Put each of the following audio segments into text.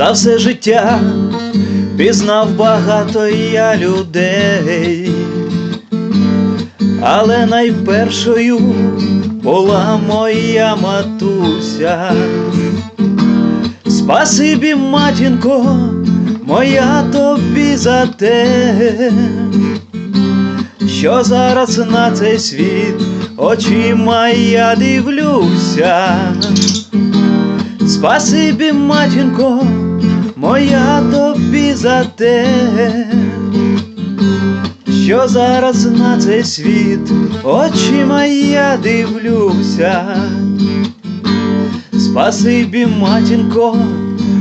За все життя пізнав багато я людей, але найпершою була моя матуся. Спасибі, матінко, моя тобі за те, що зараз на цей світ очима я дивлюся. Спасибі, матінко, моя тобі за те, що зараз на цей світ очима я дивлюся. Спасибі, матінко,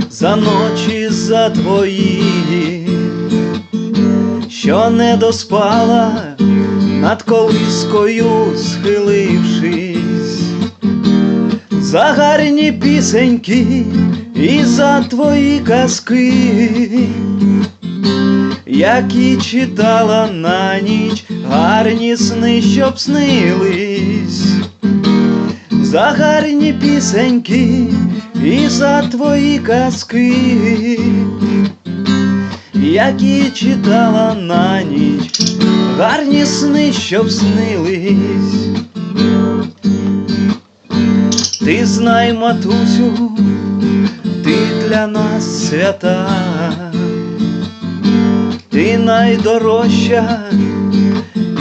за ночі за твої, що не доспала над колискою схилившись, за гарні пісеньки і за твої казки, які читала на ніч гарні сни, щоб снились. За гарні пісеньки і за твої казки, які читала на ніч, гарні сни, щоб снились. Знай, матусю, ти для нас свята, ти найдорожча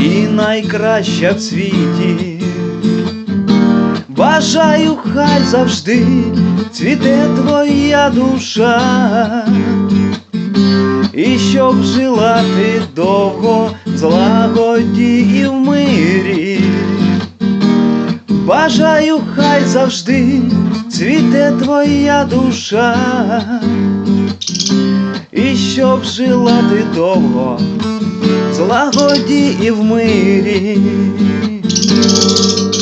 і найкраща в світі. Бажаю, хай завжди цвіте твоя душа, і щоб жила ти довго злагоді і в мирі. Бажаю, хай завжди цвіте твоя душа, і щоб жила ти довго в злагоді і в мирі.